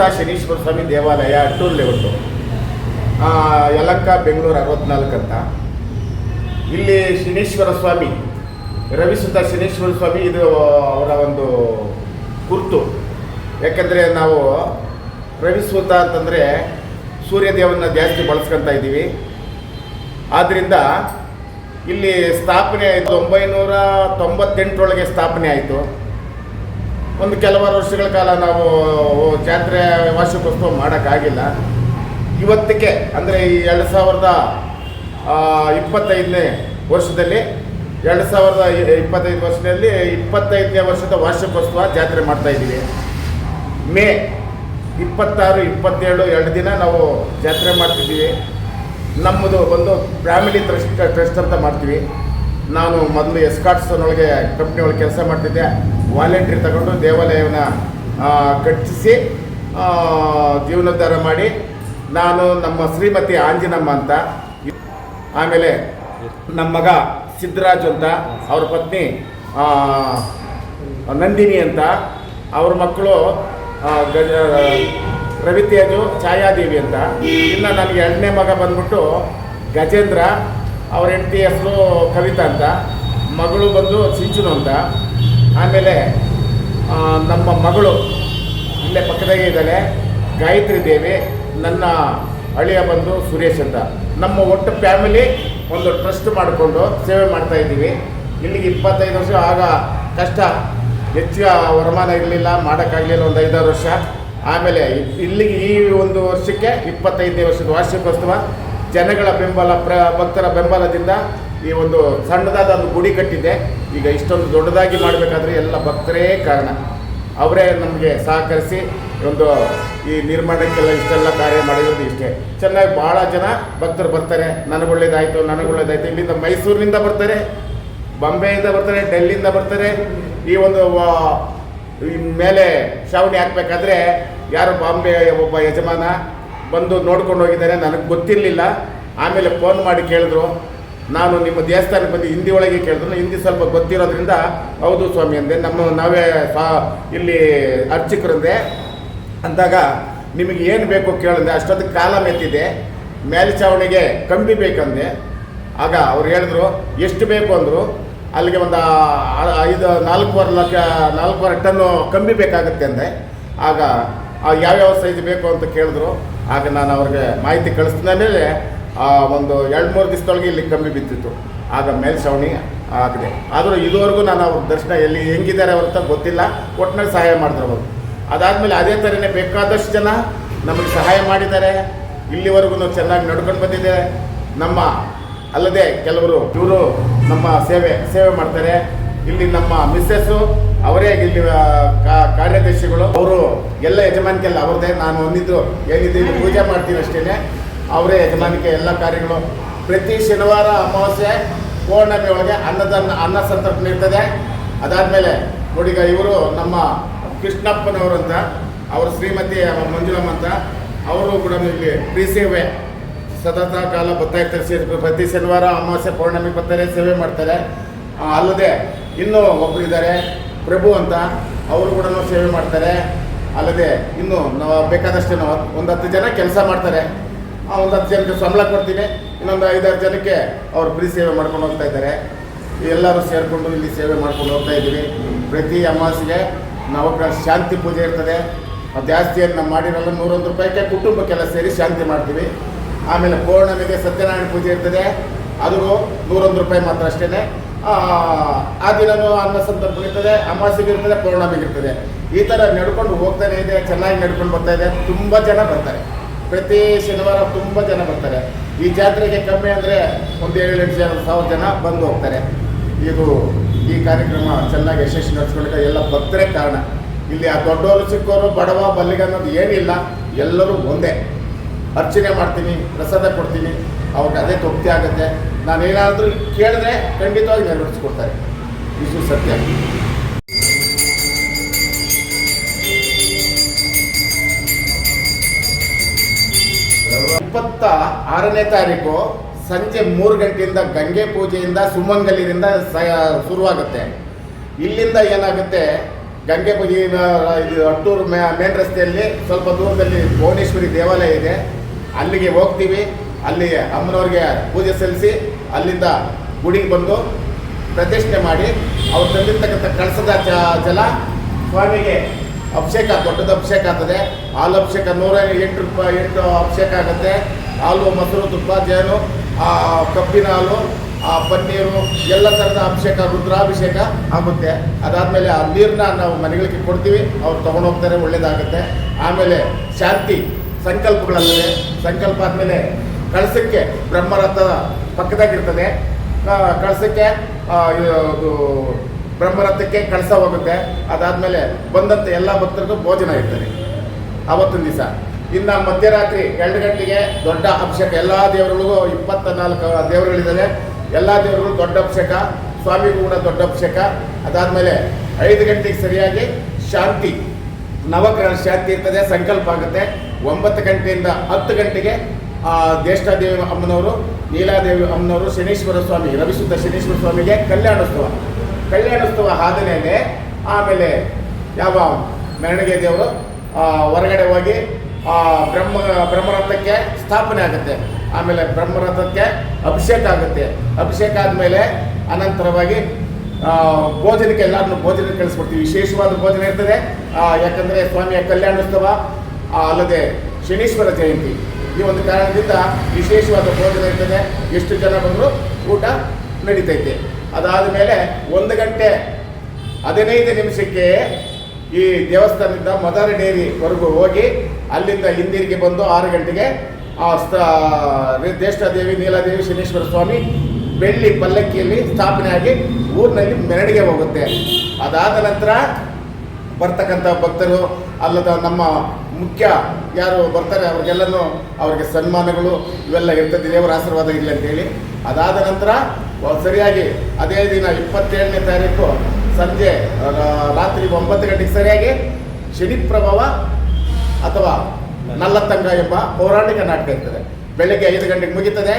ರವಿಸುತ ಶನೀಶ್ವರ ಸ್ವಾಮಿ ದೇವಾಲಯ ಅಟ್ಟೂರು ಲೇಔಟು. ಯಲಕ್ಕ, ಬೆಂಗಳೂರು ಅರವತ್ನಾಲ್ಕು ಅಂತ. ಇಲ್ಲಿ ಶನೀಶ್ವರ ಸ್ವಾಮಿ, ರವಿಸುತ ಶನೀಶ್ವರ ಸ್ವಾಮಿ ಇದು ಅವರ ಒಂದು ಗುರುತು. ಯಾಕೆಂದರೆ ನಾವು ರವಿಸುತ ಅಂತಂದರೆ ಸೂರ್ಯದೇವನ ಜಾಸ್ತಿ ಬಳಸ್ಕೊತಾ ಇದ್ದೀವಿ. ಆದ್ದರಿಂದ ಇಲ್ಲಿ ಸ್ಥಾಪನೆ ಆಯಿತು ಒಂಬೈನೂರ ತೊಂಬತ್ತೆಂಟರೊಳಗೆ ಸ್ಥಾಪನೆ ಆಯಿತು. ಒಂದು ಕೆಲವಾರು ವರ್ಷಗಳ ಕಾಲ ನಾವು ಜಾತ್ರೆ ವಾರ್ಷಿಕೋತ್ಸವ ಮಾಡೋಕ್ಕಾಗಿಲ್ಲ. ಇವತ್ತಿಗೆ, ಅಂದರೆ ಈ ಎರಡು ಸಾವಿರದ ಇಪ್ಪತ್ತೈದನೇ ವರ್ಷದಲ್ಲಿ, ಎರಡು ಸಾವಿರದ ಇಪ್ಪತ್ತೈದು ವರ್ಷದಲ್ಲಿ ಇಪ್ಪತ್ತೈದನೇ ವರ್ಷದ ವಾರ್ಷಿಕೋತ್ಸವ ಜಾತ್ರೆ ಮಾಡ್ತಾ ಇದ್ದೀವಿ. ಮೇ ಇಪ್ಪತ್ತಾರು, ಇಪ್ಪತ್ತೇಳು, ಎರಡು ದಿನ ನಾವು ಜಾತ್ರೆ ಮಾಡ್ತಿದ್ದೀವಿ. ನಮ್ಮದು ಒಂದು ಫ್ಯಾಮಿಲಿ ಟ್ರಸ್ಟ್ ಟ್ರಸ್ಟ್ ಅಂತ ಮಾಡ್ತೀವಿ. ನಾನು ಮೊದಲು ಎಸ್ಕಾಟ್ಸ್ನೊಳಗೆ ಕಂಪ್ನಿ ಒಳಗೆ ಕೆಲಸ ಮಾಡ್ತಿದ್ದೆ. ವಾಲಂಟ್ರಿ ತಗೊಂಡು ದೇವಾಲಯವನ್ನು ಕಟ್ಟಿಸಿ ಜೀವನೋದ್ಧಾರ ಮಾಡಿ ನಾನು ನಮ್ಮ ಶ್ರೀಮತಿ ಆಂಜಿನಮ್ಮ ಅಂತ. ಆಮೇಲೆ ನಮ್ಮ ಮಗ ಸಿದ್ದರಾಜು ಅಂತ, ಅವ್ರ ಪತ್ನಿ ನಂದಿನಿ ಅಂತ. ಅವ್ರ ಮಕ್ಕಳು ಗಜ ರವಿತೇಜು ಛಾಯಾದೇವಿ ಅಂತ. ಇನ್ನು ನನಗೆ ಎರಡನೇ ಮಗ ಬಂದ್ಬಿಟ್ಟು ಗಜೇಂದ್ರ, ಅವ್ರ ಹೆಂಡತಿ ಹೆಸರು ಕವಿತಾ ಅಂತ. ಮಗಳು ಬಂದು ಸಿಂಚುನು ಅಂತ. ಆಮೇಲೆ ನಮ್ಮ ಮಗಳು ಇಲ್ಲೇ ಪಕ್ಕದಾಗೆ ಇದ್ದಾಳೆ, ಗಾಯತ್ರಿ ದೇವಿ, ನನ್ನ ಅಳಿಯ ಬಂದು ಸುರೇಶ್ ಅಂತ. ನಮ್ಮ ಒಟ್ಟು ಫ್ಯಾಮಿಲಿ ಒಂದು ಟ್ರಸ್ಟ್ ಮಾಡಿಕೊಂಡು ಸೇವೆ ಮಾಡ್ತಾ ಇದ್ದೀವಿ. ಇಲ್ಲಿಗೆ ಇಪ್ಪತ್ತೈದು ವರ್ಷ ಆಗ ಕಷ್ಟ ಹೆಚ್ಚು ವರಮಾನ ಇರಲಿಲ್ಲ, ಮಾಡೋಕ್ಕಾಗಲಿಲ್ಲ ಒಂದು ಐದಾರು ವರ್ಷ. ಆಮೇಲೆ ಇಲ್ಲಿಗೆ ಈ ಒಂದು ವರ್ಷಕ್ಕೆ ಇಪ್ಪತ್ತೈದನೇ ವರ್ಷದ ವಾರ್ಷಿಕೋತ್ಸವ. ಜನಗಳ ಬೆಂಬಲ ಪ್ರ, ಭಕ್ತರ ಬೆಂಬಲದಿಂದ ಈ ಒಂದು ಸಣ್ಣದಾದ ಒಂದು ಗುಡಿ ಕಟ್ಟಿದ್ದೆ. ಈಗ ಇಷ್ಟೊಂದು ದೊಡ್ಡದಾಗಿ ಮಾಡಬೇಕಾದ್ರೆ ಎಲ್ಲ ಭಕ್ತರೇ ಕಾರಣ. ಅವರೇ ನಮಗೆ ಸಹಕರಿಸಿ ಒಂದು ಈ ನಿರ್ಮಾಣಕ್ಕೆಲ್ಲ ಇಷ್ಟೆಲ್ಲ ಕಾರ್ಯ ಮಾಡಿರೋದು ಇಷ್ಟೇ. ಚೆನ್ನಾಗಿ ಭಾಳ ಜನ ಭಕ್ತರು ಬರ್ತಾರೆ. ನನಗೆ ಒಳ್ಳೇದಾಯಿತು ನನಗೆ ಒಳ್ಳೇದಾಯಿತು. ಇಲ್ಲಿಂದ ಮೈಸೂರಿನಿಂದ ಬರ್ತಾರೆ, ಬಾಂಬೆಯಿಂದ ಬರ್ತಾರೆ, ಡೆಲ್ಲಿಯಿಂದ ಬರ್ತಾರೆ. ಈ ಒಂದು ಮೇಲೆ ಶ್ರಾವಣಿ ಹಾಕ್ಬೇಕಾದ್ರೆ ಯಾರು ಬಾಂಬೆ ಒಬ್ಬ ಯಜಮಾನ ಬಂದು ನೋಡ್ಕೊಂಡು ಹೋಗಿದ್ದಾರೆ. ನನಗೆ ಗೊತ್ತಿರಲಿಲ್ಲ. ಆಮೇಲೆ ಫೋನ್ ಮಾಡಿ ಕೇಳಿದ್ರು. ನಾನು ನಿಮ್ಮ ದೇವಸ್ಥಾನಕ್ಕೆ ಬಂದು ಹಿಂದಿ ಒಳಗೆ ಕೇಳಿದ್ರು, ಹಿಂದಿ ಸ್ವಲ್ಪ ಗೊತ್ತಿರೋದ್ರಿಂದ, ಹೌದು ಸ್ವಾಮಿ ಅಂದೆ, ನಮ್ಮ ನಾವೇ ಸಾ ಇಲ್ಲಿ ಅರ್ಚಕರಂದೆ ಅಂದಾಗ ನಿಮಗೆ ಏನು ಬೇಕು ಕೇಳಿದೆ, ಅಷ್ಟೊತ್ತಿಗೆ ಕಾಲ ಮೆತ್ತಿದೆ ಮೇಲ್ಚಾವಣಿಗೆ ಕಂಬಿ ಬೇಕಂದೆ. ಆಗ ಅವ್ರು ಹೇಳಿದ್ರು, ಎಷ್ಟು ಬೇಕು ಅಂದರು, ಅಲ್ಲಿಗೆ ಒಂದು ಐದು, ನಾಲ್ಕೂವರೆ ಲಕ್ಷ, ನಾಲ್ಕೂವರೆ ಟನ್ನು ಕಂಬಿ ಬೇಕಾಗುತ್ತೆ ಅಂದೆ. ಆಗ ಯಾವ್ಯಾವ ಸೈಜ್ ಬೇಕು ಅಂತ ಕೇಳಿದ್ರು. ಆಗ ನಾನು ಅವ್ರಿಗೆ ಮಾಹಿತಿ ಕಳಿಸಿದ ಮೇಲೆ ಒಂದು ಎರಡು ಮೂರು ದಿವಸದೊಳಗೆ ಇಲ್ಲಿ ಕಮ್ಮಿ ಬಿದ್ದಿತ್ತು. ಆಗ ಮೇಲ್ಛಾವಣಿ ಆಗಿದೆ. ಆದರೂ ಇದುವರೆಗೂ ನಾನು ಅವ್ರ ದರ್ಶನ ಎಲ್ಲಿ ಹೆಂಗಿದ್ದಾರೆ ಅವ್ರ ಅಂತ ಗೊತ್ತಿಲ್ಲ. ಒಟ್ಟಿನಲ್ಲಿ ಸಹಾಯ ಮಾಡಿದ್ರು ಅವರು. ಅದಾದಮೇಲೆ ಅದೇ ಥರನೇ ಬೇಕಾದಷ್ಟು ಜನ ನಮಗೆ ಸಹಾಯ ಮಾಡಿದ್ದಾರೆ. ಇಲ್ಲಿವರೆಗೂ ಚೆನ್ನಾಗಿ ನಡ್ಕೊಂಡು ಬಂದಿದೆ. ನಮ್ಮ ಅಲ್ಲದೆ ಕೆಲವರು ಇವರು ನಮ್ಮ ಸೇವೆ ಸೇವೆ ಮಾಡ್ತಾರೆ. ಇಲ್ಲಿ ನಮ್ಮ ಮಿಸ್ಸಸ್ಸು ಅವರೇ ಇಲ್ಲಿ ಆ, ಕಾರ್ಯದರ್ಶಿಗಳು. ಅವರು ಎಲ್ಲ ಯಜಮಾನಿಕೆಲ್ಲ ಅವ್ರದ್ದೇ. ನಾನು ಒಂದಿದ್ದು ಏನಿದ್ದು ಪೂಜೆ ಮಾಡ್ತೀನಿ ಅಷ್ಟೇ ಅವರೇ ಯಜಮಾನಿಕೆ ಎಲ್ಲ ಕಾರ್ಯಗಳು. ಪ್ರತಿ ಶನಿವಾರ ಅಮಾವಾಸ್ಯೆ ಪೌರ್ಣಮಿ ಒಳಗೆ ಅನ್ನದಾನ, ಅನ್ನ ಸಂತರ್ಪಣೆ ಇರ್ತದೆ. ಅದಾದಮೇಲೆ ನೋಡಿಗ ಇವರು ನಮ್ಮ ಕೃಷ್ಣಪ್ಪನವರು ಅಂತ, ಅವ್ರ ಶ್ರೀಮತಿ ಮಂಜುಳಮ್ಮ ಅಂತ, ಅವರು ಕೂಡ ಇಲ್ಲಿ ಫ್ರೀ ಸೇವೆ ಸತತ ಕಾಲ ಬರ್ತಾ ಇರ್ತಾರೆ. ಪ್ರತಿ ಶನಿವಾರ ಅಮಾವಾಸ್ಯೆ ಪೌರ್ಣಮಿ ಬರ್ತಾರೆ, ಸೇವೆ ಮಾಡ್ತಾರೆ. ಅಲ್ಲದೆ ಇನ್ನೂ ಒಬ್ಬರು ಇದ್ದಾರೆ, ಪ್ರಭು ಅಂತ, ಅವರು ಕೂಡ ಸೇವೆ ಮಾಡ್ತಾರೆ. ಅಲ್ಲದೆ ಇನ್ನು ನಾವು ಬೇಕಾದಷ್ಟು ನಾವು ಒಂದು ಹತ್ತು ಜನ ಕೆಲಸ ಮಾಡ್ತಾರೆ. ಆ ಒಂದು ಹತ್ತು ಜನಕ್ಕೆ ಸಂಬಳ ಕೊಡ್ತೀನಿ. ಇನ್ನೊಂದು ಐದಾರು ಜನಕ್ಕೆ ಅವ್ರು ಫ್ರೀ ಸೇವೆ ಮಾಡ್ಕೊಂಡು ಹೋಗ್ತಾ ಇದ್ದಾರೆ. ಎಲ್ಲರೂ ಸೇರಿಕೊಂಡು ಇಲ್ಲಿ ಸೇವೆ ಮಾಡ್ಕೊಂಡು ಹೋಗ್ತಾ ಇದ್ದೀವಿ. ಪ್ರತಿ ಅಮಾವಾಸ್ಯೆಗೆ ನವಗ್ರಹ ಶಾಂತಿ ಪೂಜೆ ಇರ್ತದೆ. ಜಾಸ್ತಿಯನ್ನು ನಾವು ಮಾಡಿರೋಲ್ಲ ನೂರೊಂದು ರೂಪಾಯಿಗೆ ಕುಟುಂಬಕ್ಕೆಲ್ಲ ಸೇರಿ ಶಾಂತಿ ಮಾಡ್ತೀವಿ. ಆಮೇಲೆ ಪೌರ್ಣಮಿಗೆ ಸತ್ಯನಾರಾಯಣ ಪೂಜೆ ಇರ್ತದೆ. ಅದು ನೂರೊಂದು ರೂಪಾಯಿ ಮಾತ್ರ ಅಷ್ಟೇ ಆ ದಿನವೂ ಅನ್ನ ಸಂದರ್ಭ ಇರ್ತದೆ. ಅಮಾವಾಸ್ಯೆಗೆ ಇರ್ತದೆ, ಪೌರ್ಣಮಿಗೆ ಇರ್ತದೆ. ಈ ಥರ ನಡ್ಕೊಂಡು ಹೋಗ್ತಾನೆ ಇದೆ, ಚೆನ್ನಾಗಿ ನಡ್ಕೊಂಡು ಬರ್ತಾ ಇದೆ. ತುಂಬ ಜನ ಬರ್ತಾರೆ. ಪ್ರತಿ ಶನಿವಾರ ತುಂಬ ಜನ ಬರ್ತಾರೆ. ಈ ಜಾತ್ರೆಗೆ ಕಮ್ಮಿ ಅಂದರೆ ಒಂದು ಏಳು ಎಂಟು ಜನ ಸಾವಿರ ಜನ ಬಂದು ಹೋಗ್ತಾರೆ. ಇದು ಈ ಕಾರ್ಯಕ್ರಮ ಚೆನ್ನಾಗಿ ಯಶಸ್ವಿ ನಡೆಸ್ಕೊಂಡ್ರೆ ಎಲ್ಲ ಭಕ್ತರೇ ಕಾರಣ. ಇಲ್ಲಿ ಆ ದೊಡ್ಡವರು ಚಿಕ್ಕವರು ಬಡವ ಬಲ್ಲಿಗ ಅನ್ನೋದು ಏನಿಲ್ಲ, ಎಲ್ಲರೂ ಒಂದೇ. ಅರ್ಚನೆ ಮಾಡ್ತೀನಿ, ಪ್ರಸಾದ ಕೊಡ್ತೀನಿ, ಅವ್ರಿಗೆ ಅದೇ ತೃಪ್ತಿ ಆಗುತ್ತೆ. ನಾನು ಏನಾದರೂ ಕೇಳಿದ್ರೆ ಖಂಡಿತವಾಗಿ ನೆರವೇರಿಸ್ಕೊಡ್ತಾರೆ. ಇದು ಸತ್ಯ. ಇಪ್ಪತ್ತ ಆರನೇ ತಾರೀಕು ಸಂಜೆ ಮೂರು ಗಂಟೆಯಿಂದ ಗಂಗೆ ಪೂಜೆಯಿಂದ ಸುಮಂಗಲಿನಿಂದ ಸ ಶುರುವಾಗುತ್ತೆ. ಇಲ್ಲಿಂದ ಏನಾಗುತ್ತೆ? ಗಂಗೆ ಪೂಜೆ ಇದು ಅಟ್ಟೂರು ಮೇನ್ ರಸ್ತೆಯಲ್ಲಿ ಸ್ವಲ್ಪ ದೂರದಲ್ಲಿ ಭುವನೇಶ್ವರಿ ದೇವಾಲಯ ಇದೆ. ಅಲ್ಲಿಗೆ ಹೋಗ್ತೀವಿ. ಅಲ್ಲಿ ಅಮ್ಮನವ್ರಿಗೆ ಪೂಜೆ ಸಲ್ಲಿಸಿ ಅಲ್ಲಿಂದ ಗುಡಿಗೆ ಬಂದು ಪ್ರತಿಷ್ಠೆ ಮಾಡಿ ಅವ್ರು ತಂದಿರ್ತಕ್ಕಂಥ ಕಳಸದ ಜ- ಜಲ ಸ್ವಾಮಿಗೆ ಅಭಿಷೇಕ, ದೊಡ್ಡದ ಅಭಿಷೇಕ ಆಗ್ತದೆ. ಹಾಲು ಅಭಿಷೇಕ ನೂರ ಎಂಟು ರೂಪಾಯಿ, ಎಂಟು ಅಭಿಷೇಕ ಆಗುತ್ತೆ. ಹಾಲು ಮೊಸರು ತುಪ್ಪ ಜೇನು ಆ, ಕಬ್ಬಿನ ಹಾಲು ಆ ಪನ್ನೀರು ಎಲ್ಲ ಥರದ ಅಭಿಷೇಕ ರುದ್ರಾಭಿಷೇಕ ಆಗುತ್ತೆ. ಅದಾದಮೇಲೆ ಆ ನೀರನ್ನ ನಾವು ಮನೆಗಳಿಗೆ ಕೊಡ್ತೀವಿ. ಅವ್ರು ತೊಗೊಂಡೋಗ್ತಾರೆ ಒಳ್ಳೇದಾಗುತ್ತೆ. ಆಮೇಲೆ ಶಾಂತಿ ಸಂಕಲ್ಪಗಳಲ್ಲದೆ ಸಂಕಲ್ಪ ಆದಮೇಲೆ ಕಳಸಕ್ಕೆ ಬ್ರಹ್ಮರಥದ ಪಕ್ಕದಾಗಿರ್ತದೆ. ಕಳಸಕ್ಕೆ ಇದು ಬ್ರಹ್ಮರಥಕ್ಕೆ ಕಳಸ ಹೋಗುತ್ತೆ. ಅದಾದಮೇಲೆ ಬಂದಂಥ ಎಲ್ಲ ಭಕ್ತರಿಗೂ ಭೋಜನ ಇರ್ತದೆ. ಅವತ್ತೊಂದು ದಿವಸ. ಇನ್ನು ಮಧ್ಯರಾತ್ರಿ ಎರಡು ಗಂಟೆಗೆ ದೊಡ್ಡ ಅಭಿಷೇಕ. ಎಲ್ಲ ದೇವರುಗಳಿಗೂ ಇಪ್ಪತ್ತ ನಾಲ್ಕು ದೇವರುಗಳಿದ್ದಾರೆ ಎಲ್ಲ ದೇವರುಗಳು ದೊಡ್ಡ ಅಭಿಷೇಕ, ಸ್ವಾಮಿಗೂ ಕೂಡ ದೊಡ್ಡ ಅಭಿಷೇಕ. ಅದಾದಮೇಲೆ ಐದು ಗಂಟೆಗೆ ಸರಿಯಾಗಿ ಶಾಂತಿ, ನವಗ್ರಹ ಶಾಂತಿ ಇರ್ತದೆ, ಸಂಕಲ್ಪ ಆಗುತ್ತೆ. ಒಂಬತ್ತು ಗಂಟೆಯಿಂದ ಹತ್ತು ಗಂಟೆಗೆ, ಆ, ಜ್ಯೇಷ್ಠಾದೇವಿ ಅಮ್ಮನವರು, ನೀಲಾದೇವಿ ಅಮ್ಮನವರು, ಶನೀಶ್ವರ ಸ್ವಾಮಿ ರವಿಶುದ್ಧ ಶನೀಶ್ವರ ಸ್ವಾಮಿಗೆ ಕಲ್ಯಾಣೋತ್ಸವ. ಕಲ್ಯಾಣೋತ್ಸವ ಆದಮೇಲೆ, ಆಮೇಲೆ ಯಾವ, ಮೆರವಣಿಗೆ ದೇವರು ಹೊರಗಡೆ ಹೋಗಿ ಬ್ರಹ್ಮ ಬ್ರಹ್ಮರಥಕ್ಕೆ ಸ್ಥಾಪನೆ ಆಗುತ್ತೆ. ಆಮೇಲೆ ಬ್ರಹ್ಮರಥಕ್ಕೆ ಅಭಿಷೇಕ ಆಗುತ್ತೆ. ಅಭಿಷೇಕ ಆದಮೇಲೆ ಅನಂತರವಾಗಿ ಆ, ಭೋಜನಕ್ಕೆ ಎಲ್ಲರನ್ನು ಭೋಜನ ಕಳಿಸ್ಕೊಡ್ತೀವಿ ವಿಶೇಷವಾದ ಭೋಜನ ಇರ್ತದೆ. ಆ, ಯಾಕಂದರೆ ಸ್ವಾಮಿಯ ಕಲ್ಯಾಣೋತ್ಸವ ಆ, ಅಲ್ಲದೆ ಶನೀಶ್ವರ ಜಯಂತಿ. ಈ ಒಂದು ಕಾರಣದಿಂದ ವಿಶೇಷವಾದ ಭೋಜನ ಇರ್ತದೆ. ಎಷ್ಟು ಜನ ಬಂದರೂ ಊಟ ನಡೀತೈತೆ. ಅದಾದ ಮೇಲೆ ಒಂದು ಗಂಟೆ ಹದಿನೈದು ನಿಮಿಷಕ್ಕೆ ಈ ದೇವಸ್ಥಾನದಿಂದ ಮದರ್ ಡೇರಿವರೆಗೂ ಹೋಗಿ ಅಲ್ಲಿಂದ ಹಿಂದಿರುಗಿ ಬಂದು ಆರು ಗಂಟೆಗೆ ಆ ಸ್ಥ ದೇವಿ ನೀಲಾದೇವಿ, ಶನೀಶ್ವರ ಸ್ವಾಮಿ ಬೆಳ್ಳಿ ಪಲ್ಲಕ್ಕಿಯಲ್ಲಿ ಸ್ಥಾಪನೆ ಆಗಿ ಊರಿನಲ್ಲಿ ಮೆರವಣಿಗೆ ಹೋಗುತ್ತೆ. ಅದಾದ ನಂತರ ಬರ್ತಕ್ಕಂಥ ಭಕ್ತರು, ಅಲ್ಲದ ನಮ್ಮ ಮುಖ್ಯ ಯಾರು ಬರ್ತಾರೆ ಅವ್ರಿಗೆಲ್ಲನೂ ಅವ್ರಿಗೆ ಸನ್ಮಾನಗಳು, ಇವೆಲ್ಲ ಇರ್ತದೆ, ದೇವರ ಆಶೀರ್ವಾದ ಇಲ್ಲ ಅಂತೇಳಿ. ಅದಾದ ನಂತರ ಸರಿಯಾಗಿ ಅದೇ ದಿನ ಇಪ್ಪತ್ತೇಳನೇ ತಾರೀಕು ಸಂಜೆ ರಾತ್ರಿ ಒಂಬತ್ತು ಗಂಟೆಗೆ ಸರಿಯಾಗಿ ಶನಿ ಪ್ರಭಾವ ಅಥವಾ ನಲ್ಲತ್ತಂಗ ಎಂಬ ಪೌರಾಣಿಕ ನಾಟಕ ಇರ್ತದೆ. ಬೆಳಗ್ಗೆ ಐದು ಗಂಟೆಗೆ ಮುಗೀತದೆ,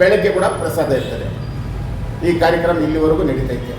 ಬೆಳಗ್ಗೆ ಕೂಡ ಪ್ರಸಾದ ಇರ್ತದೆ. ಈ ಕಾರ್ಯಕ್ರಮ ಇಲ್ಲಿವರೆಗೂ ನಡೀತೈತೆ